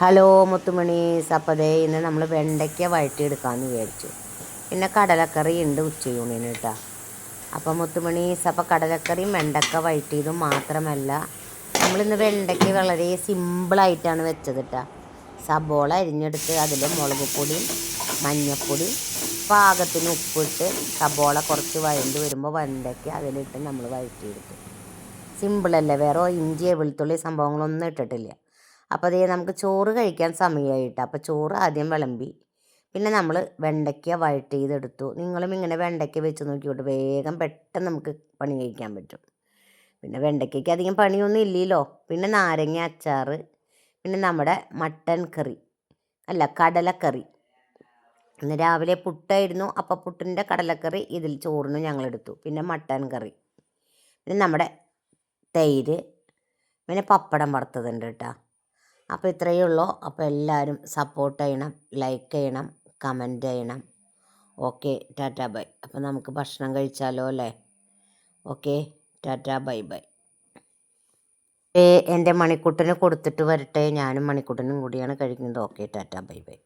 Hello മുത്തുമണീസ് സപ്പതേ ഇന്ന് നമ്മൾ വെണ്ടയ്ക്ക വഴറ്റിയെടുക്കാമെന്ന് വിചാരിച്ചു. പിന്നെ കടലക്കറി ഉണ്ട് ഉച്ചയൂണിന് കേട്ടോ അപ്പോൾ മുത്തുമണീസ് അപ്പോൾ കടലക്കറിയും വെണ്ടക്ക വഴറ്റിയതും മാത്രമല്ല നമ്മളിന്ന് വെണ്ടയ്ക്ക വളരെ സിമ്പിളായിട്ടാണ് വെച്ചത് കേട്ടോ സബോള അരിഞ്ഞെടുത്ത് അതിൽ മുളക് പൊടിയും മഞ്ഞൾപ്പൊടിയും പാകത്തിന് ഉപ്പിട്ട് സബോള കുറച്ച് വഴണ്ട് വരുമ്പോൾ വെണ്ടയ്ക്ക അതിലിട്ട് നമ്മൾ വഴറ്റിയെടുത്തു. സിമ്പിളല്ലേ വേറെ ഇഞ്ചി വെളുത്തുള്ളി സംഭവങ്ങളൊന്നും ഇട്ടിട്ടില്ല. അപ്പോൾ അതേ നമുക്ക് ചോറ് കഴിക്കാൻ സമയമായിട്ട് അപ്പോൾ ചോറ് ആദ്യം വിളമ്പി. പിന്നെ നമ്മൾ വെണ്ടയ്ക്ക വഴറ്റ് ചെയ്തെടുത്തു നിങ്ങളും ഇങ്ങനെ വെണ്ടയ്ക്ക വെച്ച് നോക്കിയോട്ട് വേഗം പെട്ടെന്ന് നമുക്ക് പണി കഴിക്കാൻ പറ്റും. പിന്നെ വെണ്ടയ്ക്കയ്ക്ക് അധികം പണിയൊന്നും ഇല്ലല്ലോ. പിന്നെ നാരങ്ങ അച്ചാർ പിന്നെ നമ്മുടെ മട്ടൻ കറി. അല്ല കടലക്കറി. ഇന്ന് രാവിലെ പുട്ടായിരുന്നു. അപ്പോൾ പുട്ടിന്റെ കടലക്കറി ഇതിൽ ചോറിന് ഞങ്ങളെടുത്തു പിന്നെ മട്ടൻ കറി. പിന്നെ നമ്മുടെ തൈര്. പിന്നെ പപ്പടം വറുത്തതുണ്ട് കേട്ടോ. അപ്പോൾ ഇത്രയേ ഉള്ളൂ. അപ്പോൾ എല്ലാവരും സപ്പോർട്ട് ചെയ്യണം ലൈക്ക് ചെയ്യണം കമന്റ് ചെയ്യണം. Okay tata bye. അപ്പോൾ നമുക്ക് ഭക്ഷണം കഴിച്ചാലോ അല്ലേ? Okay tata bye bye. എന്റെ മണിക്കുട്ടന് കൊടുത്തിട്ട് വരട്ടെ. ഞാനും മണിക്കുട്ടനും കൂടിയാണ് കഴിക്കുന്നത്. Okay tata bye bye.